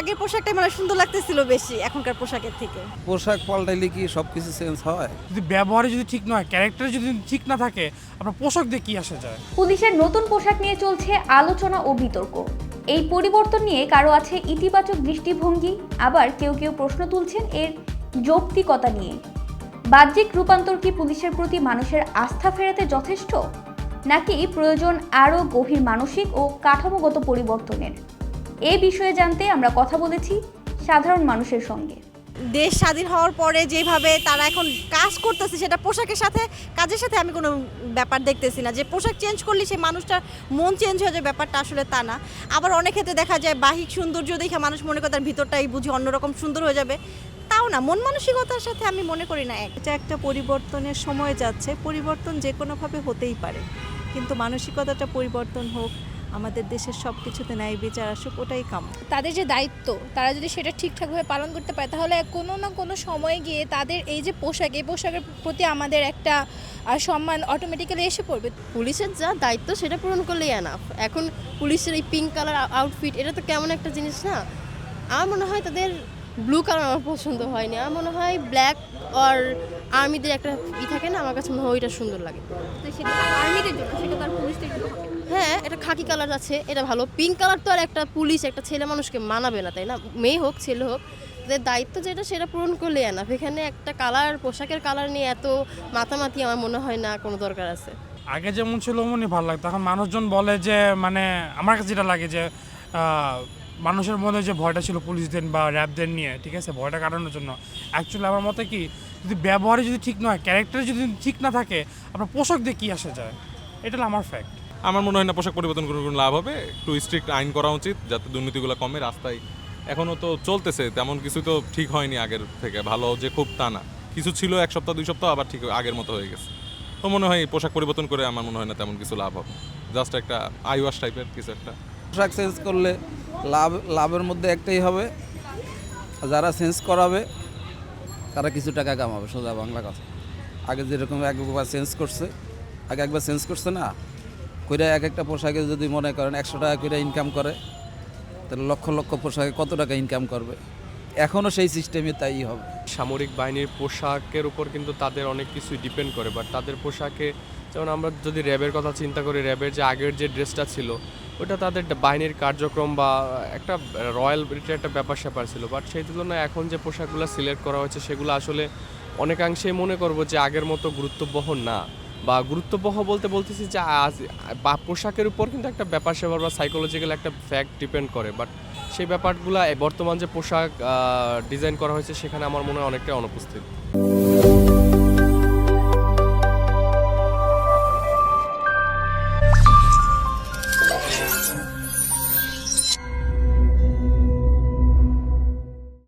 আগের পোশাকটাই মানে সুন্দর লাগতেছিল বেশি এখনকার পোশাকের থেকে। পোশাক পাল্টাইলে কি সব কিছু চেঞ্জ হয়? যদি ব্যবহারে যদি ঠিক নয় ক্যারেক্টার যদি ঠিক না থাকে আপনার পোশাক দিয়ে কি আসে যায়? পুলিশের নতুন পোশাক নিয়ে চলছে আলোচনা ও বিতর্ক। এই পরিবর্তন নিয়ে কারও আছে ইতিবাচক দৃষ্টিভঙ্গি আবার কেউ কেউ প্রশ্ন তুলছেন এর যৌক্তিকতা নিয়ে। বাহ্যিক রূপান্তর কি পুলিশের প্রতি মানুষের আস্থা ফেরাতে যথেষ্ট? নাকি প্রয়োজন আরও গভীর মানসিক ও কাঠামোগত পরিবর্তনের? এ বিষয়ে জানতে আমরা কথা বলেছি সাধারণ মানুষের সঙ্গে। দেশ স্বাধীন হওয়ার পরে যেভাবে তারা এখন কাজ করতেছে সেটা পোশাকের সাথে কাজের সাথে আমি কোনো ব্যাপার দেখতেছি না। যে পোশাক চেঞ্জ করলে সেই মানুষটার মন চেঞ্জ হয়ে যায় ব্যাপারটা আসলে তা না। আবার অনেক ক্ষেত্রে দেখা যায় বাহিক সৌন্দর্য দেখে মানুষ মনে করে তার ভিতরটাই বুঝি অন্যরকম সুন্দর হয়ে যাবে। তাও না মন মানসিকতার সাথে আমি মনে করি না এটা একটা পরিবর্তনের সময় যাচ্ছে। পরিবর্তন যে কোনোভাবে হতেই পারে। কিন্তু মানসিকতাটা পরিবর্তন হোক আমাদের দেশের সব কিছুতে ন্যায় বিচার আসুক ওটাই কাম তাদের যে দায়িত্ব তারা যদি সেটা ঠিকঠাকভাবে পালন করতে পারে তাহলে কোনো না কোনো সময়ে গিয়ে তাদের এই যে পোশাক এই পোশাকের প্রতি আমাদের একটা সম্মান অটোমেটিক্যালি এসে পড়বে। পুলিশের যা দায়িত্ব সেটা পূরণ করলেই এনাফ এখন পুলিশের এই পিঙ্ক কালার আউটফিট এটা তো কেমন একটা জিনিস না? আমার মনে হয় তাদের ব্লু কালার আমার পছন্দ হয়নি। আমার মনে হয় ব্ল্যাক আর আর্মিদের একটা ই থাকে না আমার কাছে মনে হয় ওইটা সুন্দর লাগে। সেটা আর্মিদের জন্য সেটা তার পুলিশদের জন্য হ্যাঁ এটা খাকি কালার আছে এটা ভালো। পিঙ্ক কালার তো আর একটা পুলিশ একটা ছেলে মানুষকে মানাবে না তাই না? মেয়ে হোক ছেলে হোক। তাদের দায়িত্ব যেটা সেটা পূরণ করলে এনাফ এখানে একটা কালার পোশাকের কালার নিয়ে এত মাতামাতি আমার মনে হয় না কোনো দরকার আছে। আগে যেমন ছিল অমনই ভালো লাগতো। এখন মানুষজন বলে যে মানে আমার কাছে যেটা লাগে যে আহ, মানুষের মধ্যে যে ভয়টা ছিল পুলিশ পুলিশদের বা র্যাবদের নিয়ে, ঠিক আছে, ভয়টা কাটানোর জন্য। অ্যাকচুয়ালি আমার মতে কি, যদি ব্যবহারে যদি ঠিক নয় ক্যারেক্টার যদি ঠিক না থাকে, আপনার পোশাক দিয়ে কী আসা যায়? এটা আমার ফ্যাক্ট আমার মনে হয় না পোশাক পরিবর্তন করে কোনো লাভ হবে। একটু স্ট্রিক্ট আইন করা উচিত যাতে দুর্নীতিগুলো কমে রাস্তায়। এখনও তো চলতেছে, তেমন কিছু তো ঠিক হয়নি আগের থেকে। ভালো যে খুব তা না। কিছু ছিল এক সপ্তাহ, দুই সপ্তাহ, আবার ঠিক আগের মতো হয়ে গেছে। তো মনে হয় পোশাক পরিবর্তন করে আমার মনে হয় না তেমন কিছু লাভ হবে। জাস্ট একটা আই ওয়াশ টাইপের কিছু একটা। পোশাক চেঞ্জ করলে লাভ, লাভের মধ্যে একটাই হবে, যারা চেঞ্জ করাবে, তারা কিছু টাকা কামাবে, সোজা বাংলা কথা। আগে যেরকম একবার চেঞ্জ করছে, আগে একবার চেঞ্জ করছে না, কইরা এক একটা পোশাকে যদি মনে করেন একশো টাকা করে ইনকাম করে, তাহলে লক্ষ লক্ষ পোশাকে কত টাকা ইনকাম করবে? এখনও সেই সিস্টেমে তাই হবে। সামরিক বাহিনীর পোশাকের উপর কিন্তু তাদের অনেক কিছুই ডিপেন্ড করে বাট তাদের পোশাকে, যেমন আমরা যদি র্যাবের কথা চিন্তা করি র্যাবের যে আগের যে ড্রেসটা ছিল ওটা তাদের বাহিনীর কার্যক্রম বা একটা রয়্যাল ব্রিটের একটা ব্যাপার স্যাপার ছিল। বাট সেই তুলনায় এখন যে পোশাকগুলো সিলেক্ট করা হয়েছে, সেগুলো আসলে অনেকাংশে মনে করব যে আগের মতো গুরুত্ববহ না। বা গুরুত্ববহ বলতে বলতেছি যে বা পোশাকের উপর কিন্তু একটা ব্যাপার স্যাপার বা সাইকোলজিক্যাল একটা ফ্যাক্ট ডিপেন্ড করে। বাট সেই ব্যাপারগুলো বর্তমান যে পোশাক ডিজাইন করা হয়েছে, সেখানে আমার মনে হয় অনেকটাই অনুপস্থিত।